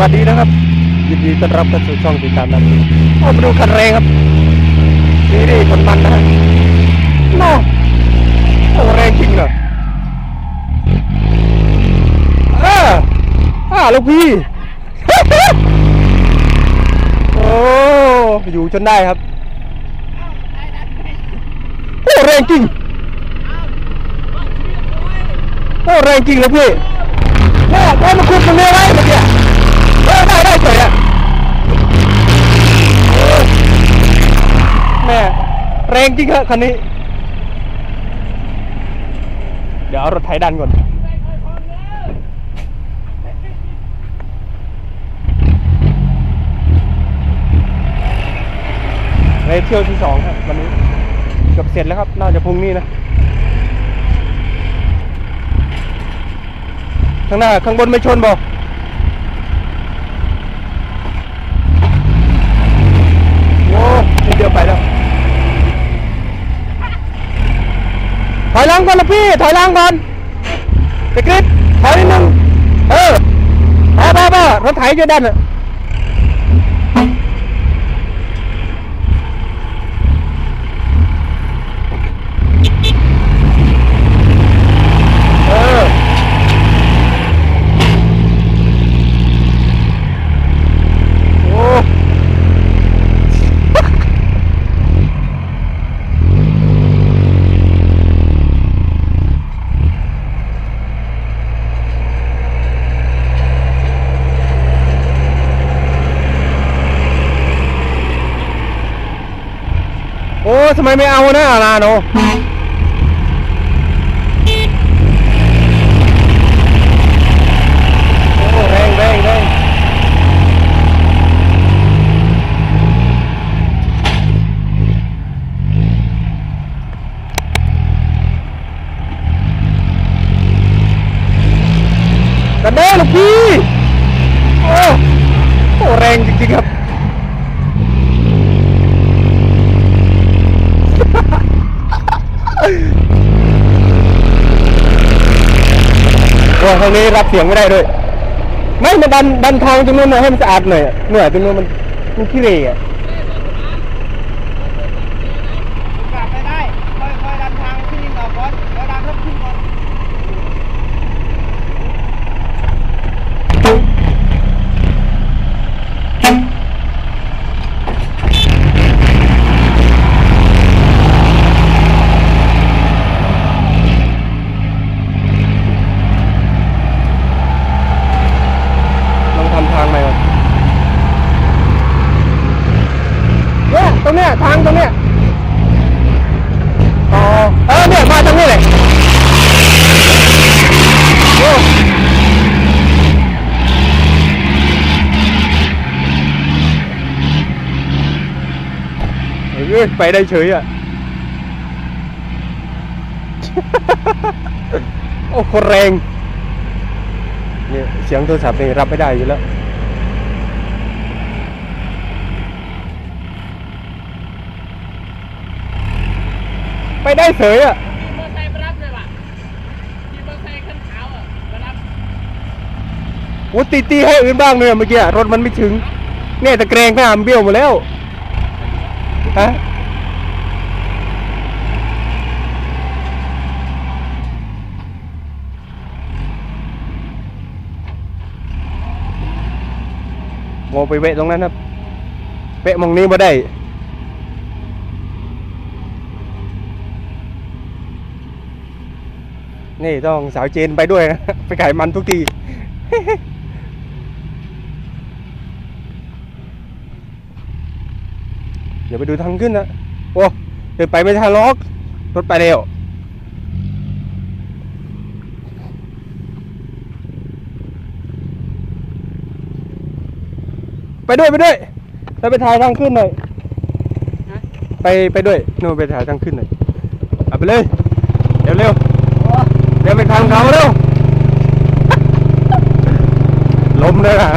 วัสดีนะครับ ยินดีต้อนรับเข้าสู่ช่องติดตามนักขี่โอ้มาดูคันแรงครับนี่นี่คนมันนะน่โอ้แรงจริงเหรออ่าอ่าลูกพี่โอ้อยู่จนได้ครับโอ้แรงจริงโอ้แรงจริงเลยพี่ รงจริงครับคันนี้ เดี๋ยวเอารถไถดันก่อน ในเที่ยวที่สองครับวันนี้เกือบเสร็จแล้วครับ น่าจะพรุ่งนี้นะ ข้างหน้าข้างบนไม่ชนบอกโอ้นิดเดียวไปแล้ว ถอยหลังก่อนละพี่ ถอยหลังก่อนตะกริดถอยนิดนึงเออพอพอพอรถไถจะดันอะ เออ โอ้ โอ้ ทำไมไม่เอานะอาลาโนโอ้แรงแรงแรงกันเด้ลูกพี่ โอ้โหแรงจริงๆครับ โอ้ทางนี้รับเสียงไม่ได้ด้วย ไม่มาดันดันทางตรงนู้นหน่อยให้มันสะอาดหน่อยเหนื่อยตรงนู้นมันมันขี้เหร่อะ กลับไปได้ ค่อยๆดันทางขึ้นต่อก่อนแล้วดันเพิ่มขึ้นก่อน ลองทำทางใหม่ก่อนเนี่ยตรงเนี้ยทางตรงเนี้ยอ๋อเออเนี่ยมาทางนี้เลยโอ้ เฮ้ยไปได้เฉยอะ โอ้โคตรแรงเนี่ยเสียงโทรศัพท์นี่รับไม่ได้อยู่แล้วไปได้เฉยอะขี่มอเตอร์ไซค์ไปรับเลยว่ะขี่มอเตอร์ไซค์คันขาวอะไปรับโอ้ตีตีให้อื่นบ้างเลยอะเมื่อกี้อะรถมันไม่ถึงเนี่ยตะแกรงหน้ามันเบี้ยวหมดแล้ว ฮะโมไปเวะตรงนั้นครับเวะมองนี้มาได้นี่ต้องสาวเจนไปด้วยนะ ไปขายมันทุกที เดี๋ยวไปดูทางขึ้นนะโอ้เดินไปไม่ทันล็อกรถไปเร็วไปด้วยไปด้วยเราไปถ่ายทางขึ้นหน่อยไปไปด้วยนู่นไปถ่ายทางขึ้นหน่อยเอาไปเลยเร็วเร็วเดี๋ยวไปทางเขาเร็วล้มเลยนะ